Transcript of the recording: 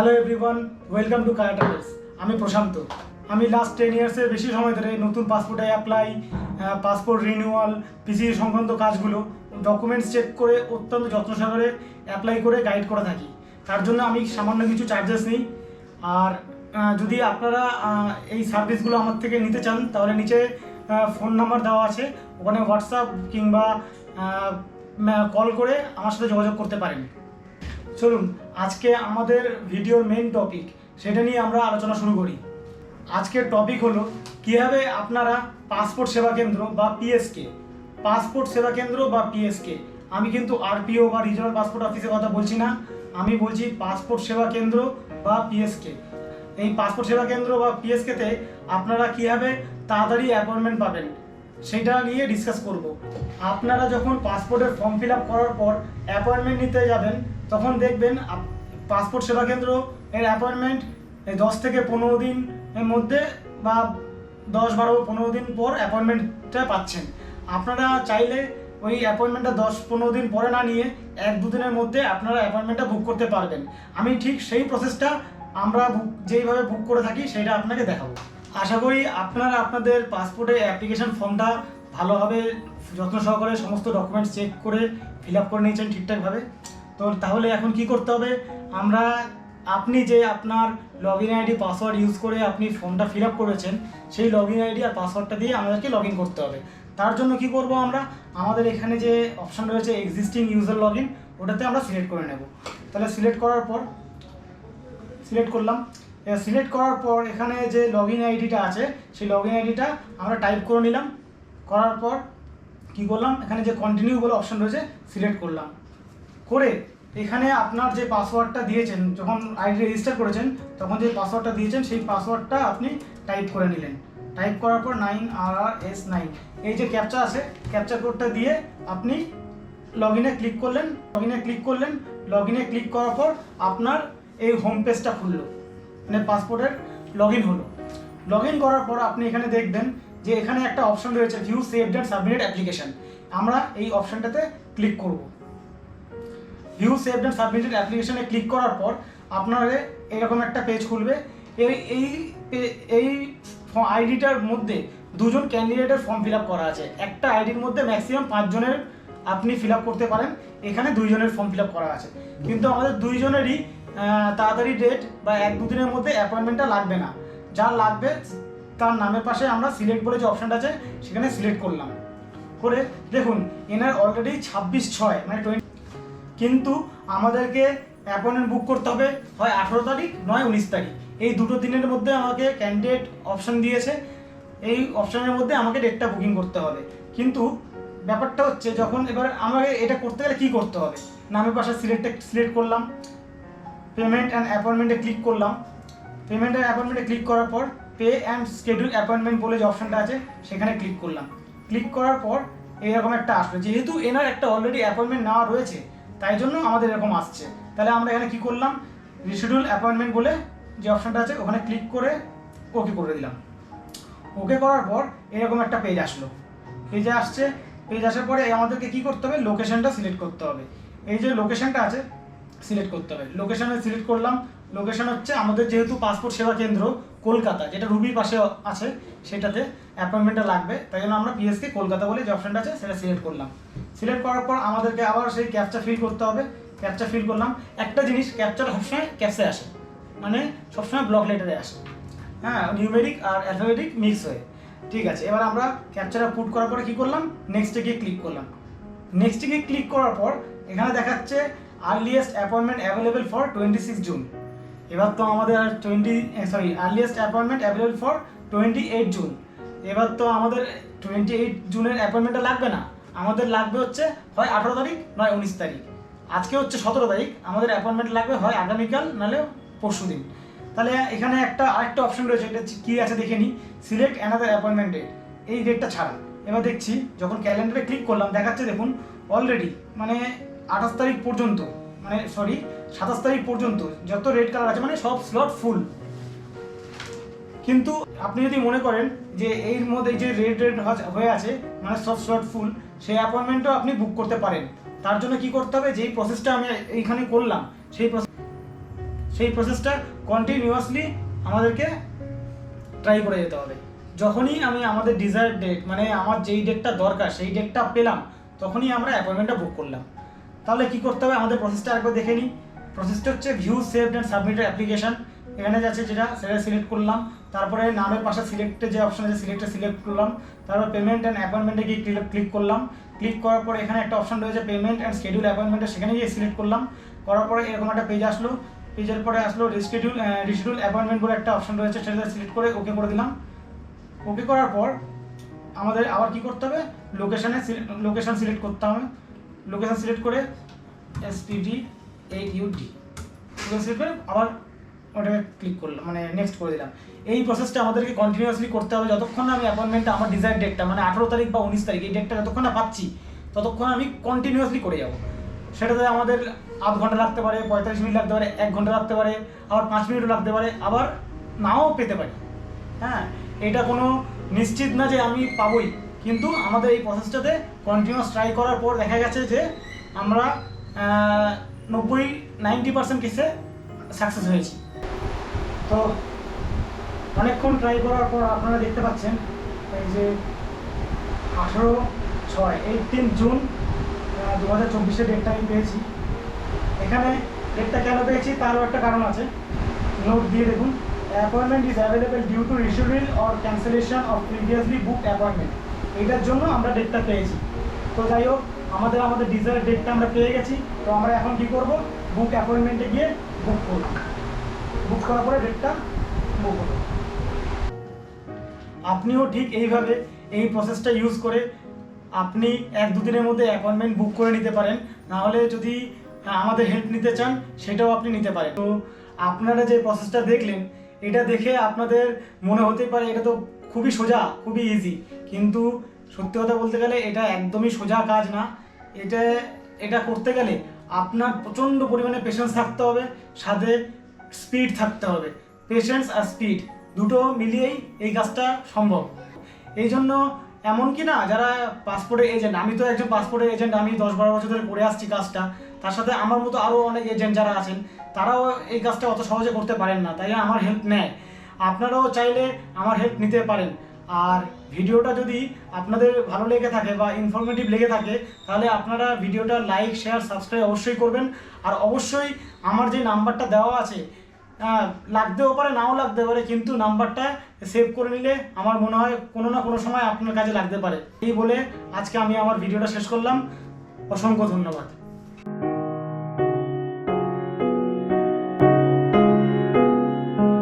Hello everyone welcome to Kaya travels আমি প্রশান্ত। আমি last ten ইয়ার্সের বেশি সময় ধরে নতুন পাসপোর্টে অ্যাপ্লাই পাসপোর্ট রিনিউয়াল পিসি সংক্রান্ত কাজগুলো ডকুমেন্টস চেক করে অত্যন্ত যত্ন সহকারে অ্যাপ্লাই করে গাইড করে থাকি। তার জন্য আমি সামান্য কিছু চার্জেস নিই। আর যদি আপনারা এই সার্ভিসগুলো আমার থেকে নিতে চান, তাহলে নিচে ফোন নাম্বার দেওয়া আছে। ওখানে হোয়াটসঅ্যাপ কিংবা কল করে আমার সাথে যোগাযোগ করতে পারেন। চলুন, আজকে আমাদের ভিডিওর মেইন টপিক সেটা নিয়ে আমরা আলোচনা শুরু করি। আজকের টপিক হলো, কীভাবে আপনারা পাসপোর্ট সেবা কেন্দ্র বা পিএসকে পাসপোর্ট সেবা কেন্দ্র বা পিএসকে আমি কিন্তু আরপিও বা রিজনাল পাসপোর্ট অফিসের কথা বলছি না, আমি বলছি পাসপোর্ট সেবা কেন্দ্র বা পিএসকে এই পাসপোর্ট সেবা কেন্দ্র বা পিএসকেতে আপনারা কীভাবে তাড়াতাড়ি অ্যাপয়েন্টমেন্ট পাবেন? সেটা নিয়ে ডিসকাস করব। আপনারা যখন পাসপোর্টের ফর্ম ফিল আপ করার পর অ্যাপয়েন্টমেন্ট নিতে যাবেন, তখন দেখবেন পাসপোর্ট সেবা কেন্দ্র এর অ্যাপয়েন্টমেন্ট দশ থেকে পনেরো দিন এর মধ্যে বা দশ, বারো, পনেরো দিন পর অ্যাপয়েন্টমেন্টটা পাচ্ছেন। আপনারা চাইলে ওই অ্যাপয়েন্টমেন্টটা দশ, পনেরো দিন পরে না নিয়ে এক দুদিনের মধ্যে আপনারা অ্যাপয়েন্টমেন্টটা বুক করতে পারবেন। আমি ঠিক সেই প্রসেসটা আমরা বুক যেইভাবে বুক করে থাকি সেটা আপনাকে দেখাবো। আশা করি আপনারা আপনাদের পাসপোর্টের অ্যাপ্লিকেশন ফর্মটা ভালোভাবে যত্ন সহকারে সমস্ত ডকুমেন্টস চেক করে ফিল আপ করে নিয়েছেন ঠিকঠাকভাবে। তো তাহলে এখন কি করতে হবে? আমরা, আপনি যে আপনার log in ID password use করে আপনি ফর্মটা ফিল আপ করেছেন, সেই লগ ইন আইডি আর পাসওয়ার্ডটা দিয়ে আমাদেরকে লগ ইন করতে হবে। তার জন্য কি করব আমরা? আমাদের এখানে যে অপশন রয়েছে এক্সিস্টিং ইউজার লগ ইন ওটাতে আমরা সিলেক্ট করে নেব। তাহলে সিলেক্ট করার পর সিলেক্ট করলাম। সিলেক্ট করার পর এখানে যে লগ ইন আইডিটা আছে, সেই লগ ইন আইডিটা আমরা টাইপ করে নিলাম। করার পর কি করলাম? এখানে যে কন্টিনিউ বলে অপশন রয়েছে সিলেক্ট করলাম। করে এখানে আপনার যে পাসওয়ার্ডটা দিয়েছেন, যখন আইডি রেজিস্টার করেছেন, তখন যে পাসওয়ার্ডটা দিয়েছেন, সেই পাসওয়ার্ডটা আপনি টাইপ করে নিলেন। টাইপ করার পর nine R R S nine এই যে ক্যাপচা আছে ক্যাপচা কোডটা দিয়ে আপনি লগ ইনে ক্লিক করলেন লগ ইনে ক্লিক করলেন লগ ইনে ক্লিক করার পর আপনার এই হোম পেজটা খুললো। মানে পাসপোর্টের লগ ইন হলো। লগ ইন করার পর আপনি এখানে দেখবেন যে এখানে একটা অপশন রয়েছে view saved and submitted application আমরা এই অপশনটাতে ক্লিক করব। ভিউ সেভড অ্যান্ড সাবমিটেড অ্যাপ্লিকেশনে ক্লিক করার পর আপনার এরকম একটা পেজ খুলবে। এই এই এই আইডিটার মধ্যে দুজন ক্যান্ডিডেটের ফর্ম ফিল করা আছে। একটা আইডির মধ্যে ম্যাক্সিমাম পাঁচজনের আপনি ফিল করতে পারেন। এখানে দুইজনের ফর্ম ফিল করা আছে। কিন্তু আমাদের দুইজনেরই তাড়াতাড়ি ডেট বা এক দুদিনের মধ্যে অ্যাপয়েন্টমেন্টটা লাগবে না। যার লাগবে, তার নামের পাশে আমরা সিলেক্ট বলে যে অপশানটা আছে, সেখানে সিলেক্ট করলাম। করে দেখুন, এনার অলরেডি ছাব্বিশ ছয় মানে টোয়েন্টি কিন্তু আমাদেরকে অ্যাপয়েন্টমেন্ট বুক করতে হবে, হয় আঠেরো তারিখ, নয় উনিশ তারিখ। এই দুটো দিনের মধ্যে আমাকে ক্যান্ডিডেট অপশান দিয়েছে, এই অপশানের মধ্যে আমাকে ডেটটা বুকিং করতে হবে। কিন্তু ব্যাপারটা হচ্ছে, যখন এবার আমাকে এটা করতে গেলে কী করতে হবে? নামের পাশে সিলেক্ট সিলেক্ট করলাম। পেমেন্ট অ্যান্ড অ্যাপয়েন্টমেন্টে ক্লিক করলাম। পেমেন্ট অ্যান্ড অ্যাপয়েন্টমেন্টে ক্লিক করার পর পে অ্যান্ড স্কেডিউল অ্যাপয়েন্টমেন্ট বলে যে অপশনটা আছে, সেখানে ক্লিক করলাম। ক্লিক করার পর এরকম একটা আসলো। যেহেতু এনার একটা অলরেডি অ্যাপয়েন্টমেন্ট নেওয়া রয়েছে, তাই জন্য আমাদের এরকম আসছে। তাহলে আমরা এখানে কি করলাম? রিশিডিউল অ্যাপয়েন্টমেন্ট বলে যে অপশনটা আছে, ওখানে ক্লিক করে ওকে করে দিলাম। ওকে করার পর এরকম একটা পেজ আসলো। পেজে আসছে। পেজ আসার পরে আমাদেরকে কি করতে হবে? লোকেশনটা সিলেক্ট করতে হবে। এই যে লোকেশনটা আছে সিলেক্ট করতে হবে লোকেশনে সিলেক্ট করলাম। লোকেশন হচ্ছে আমাদের যেহেতু পাসপোর্ট সেবা কেন্দ্র কলকাতা, যেটা রুবির পাশে আছে, সেটাতে অ্যাপয়েন্টমেন্টটা লাগবে। তাই জন্য আমরা পিএসকে কলকাতা বলে যে অপশনটা আছে, সেটা সিলেক্ট করলাম। সিলেক্ট করার পর আমাদেরকে আবার সেই ক্যাপচা ফিল করতে হবে। ক্যাপচা ফিল করলাম। একটা জিনিস ক্যাপচার সবসময় ক্যাপসে আসে। মানে সবসময় ব্লক লেটারে আসে। হ্যাঁ নিউমেরিক আর অ্যালফাবেটিক মিক্স হয়ে। ঠিক আছে, এবার আমরা ক্যাপচারটা পুট করার পরে কী করলাম? নেক্সটে গিয়ে ক্লিক করলাম। নেক্সটে গিয়ে ক্লিক করার পর এখানে দেখাচ্ছে earliest appointment available for twenty six June এবার তো আমাদের আর twenty sorry earliest appointment available for twenty eight June এবার তো আমাদের টোয়েন্টি এইট জুনের অ্যাপয়েন্টমেন্টটা লাগবে না। আমাদের লাগবে হচ্ছে, হয় আঠারো তারিখ, নয় উনিশ তারিখ। আজকে হচ্ছে সতেরো তারিখ, আমাদের অ্যাপয়েন্টমেন্ট লাগবে, হয় আগামীকাল, নাহলে পরশু দিন। তাহলে এখানে একটা, আরেকটা অপশন রয়েছে, এটা কী আছে দেখে নিই সিলেক্ট অ্যানাদার অ্যাপয়েন্টমেন্ট ডেট এই ডেটটা ছাড়া এবার দেখছি, যখন ক্যালেন্ডারে ক্লিক করলাম, দেখাচ্ছে দেখুন অলরেডি মানে আঠাশ তারিখ পর্যন্ত মানে সরি সাতাশ তারিখ পর্যন্ত যত রেড কালার আছে মানে সব স্লট ফুল কিন্তু আপনি যদি মনে করেন যে এর মধ্যে যে রেড রেড হয়ে আছে মানে সব স্লট ফুল সেই অ্যাপয়েন্টমেন্টও আপনি বুক করতে পারেন। তার জন্য কি করতে হবে? যেই প্রসেসটা আমি এইখানে করলাম, সেই সেই প্রসেসটা কন্টিনিউয়াসলি আমাদেরকে ট্রাই করে যেতে হবে। যখনই আমি আমাদের ডিজায়ার ডেট মানে আমার যেই ডেটটা দরকার, সেই ডেটটা পেলাম, তখনই আমরা অ্যাপয়েন্টমেন্টটা বুক করলাম। তাহলে কি করতে হবে? আমাদের প্রসেসটা একবার দেখে নিই। প্রসেসটা হচ্ছে view saved and submitted application এখানে যাচ্ছে যেটা সেটা সিলেক্ট করলাম। তারপরে নামের পাশে সিলেক্টে যে অপশন আছে সিলেক্টে সিলেক্ট করলাম। তারপর পেমেন্ট অ্যান্ড অ্যাপয়েন্টমেন্টে গিয়ে ক্লিক করলাম। ক্লিক করার পরে এখানে একটা অপশন রয়েছে পেমেন্ট অ্যান্ড শিডিউল অ্যাপয়েন্টমেন্টে সেখানে গিয়ে সিলেক্ট করলাম। করার পরে এরকম একটা পেজ আসলো। পেজের পরে আসলো রিশিডিউল রিশিডিউল অ্যাপয়েন্টমেন্ট বলে একটা অপশন রয়েছে সেটা সিলেক্ট করে ওকে করে দিলাম। ওকে করার পর আমাদের আবার কি করতে হবে? লোকেশানে লোকেশন সিলেক্ট করতে হবে। লোকেশন সিলেক্ট করে এসপিডি এইট ইউডি সিলেক্ট করে আবার ওটাকে ক্লিক করলাম মানে নেক্সট করে দিলাম। এই প্রসেসটা আমাদেরকে কন্টিনিউয়াসলি করতে হবে যতক্ষণ না আমি অ্যাপয়েন্টমেন্টটা আমার ডিজায়ার ডেটটা মানে আঠারো তারিখ বা উনিশ তারিখ, এই ডেটটা যতক্ষণ না পাচ্ছি, ততক্ষণ আমি কন্টিনিউয়াসলি করে যাব। সেটাতে আমাদের আধ ঘণ্টা লাগতে পারে, পঁয়তাল্লিশ মিনিট লাগতে পারে, এক ঘণ্টা লাগতে পারে, আবার পাঁচ মিনিটও লাগতে পারে, আবার নাও পেতে পারি। হ্যাঁ এটা কোনো নিশ্চিত না যে আমি পাবোই। কিন্তু আমাদের এই প্রসেসটাতে কন্টিনিউয়াস ট্রাই করার পর দেখা গেছে যে আমরা নব্বই নাইনটি পার্সেন্ট কেসে সাকসেস হয়েছি। তো অনেকক্ষণ ট্রাই করার পর আপনারা দেখতে পাচ্ছেন এই যে আঠেরো ছয় এইটিন জুন দু হাজার চব্বিশে ডেটটা আমি পেয়েছি। এখানে ডেটটা কেন পেয়েছি তারও একটা কারণ আছে। নোট দিয়ে দেখুন appointment is available due to reschedule or cancellation of previously book appointment এইটার জন্য আমরা ডেটটা পেয়েছি। তো যাই হোক, আমাদের আমাদের ডিজায়ার ডেটটা আমরা পেয়ে গেছি। তো আমরা এখন কি করব? বুক অ্যাপয়েন্টমেন্টে গিয়ে বুক করব। বুক করার পরে ডেটটা বুক হলো আপনিও ঠিক এইভাবে এই প্রসেসটা ইউজ করে আপনি এক দুদিনের মধ্যে অ্যাপয়েন্টমেন্ট বুক করে নিতে পারেন। নাহলে যদি আমাদের হেল্প নিতে চান, সেটাও আপনি নিতে পারেন। তো আপনারা যে প্রসেসটা দেখলেন, এটা দেখে আপনাদের মনে হতে পারে, এটা তো খুবই সোজা, খুবই ইজি কিন্তু সত্যি কথা বলতে গেলে এটা একদমই সোজা কাজ না। এটা এটা করতে গেলে আপনার প্রচণ্ড পরিমাণে পেশেন্স থাকতে হবে, সাথে স্পিড থাকতে হবে। পেশেন্স আর স্পিড দুটো মিলিয়েই এই কাজটা সম্ভব। এই জন্য এমনকি না, যারা পাসপোর্টের এজেন্ট আমি তো একজন পাসপোর্টের এজেন্ট আমি দশ বারো বছর ধরে করে আসছি কাজটা। তার সাথে আমার মতো আরও অনেক এজেন্ট যারা আছেন, তারাও এই কাজটা অত সহজে করতে পারেন না, তাই আমার হেল্প নেয়। আপনারাও চাইলে আমার হেল্প নিতে পারেন। আর ভিডিওটা যদি আপনাদের ভালো লেগে থাকে বা ইনফরমেটিভ লেগে থাকে, তাহলে আপনারা ভিডিওটা লাইক শেয়ার সাবস্ক্রাইব অবশ্যই করবেন। আর অবশ্যই আমার যে নাম্বারটা দেওয়া আছে লাগতেও পারে, নাও লাগতে পারে, কিন্তু নাম্বারটা সেভ করে নিলে আমার মনে হয় কোনো না কোনো সময় আপনার কাজে লাগতে পারে। এই বলে আজকে আমি আমার ভিডিওটা শেষ করলাম। অসংখ্য ধন্যবাদ।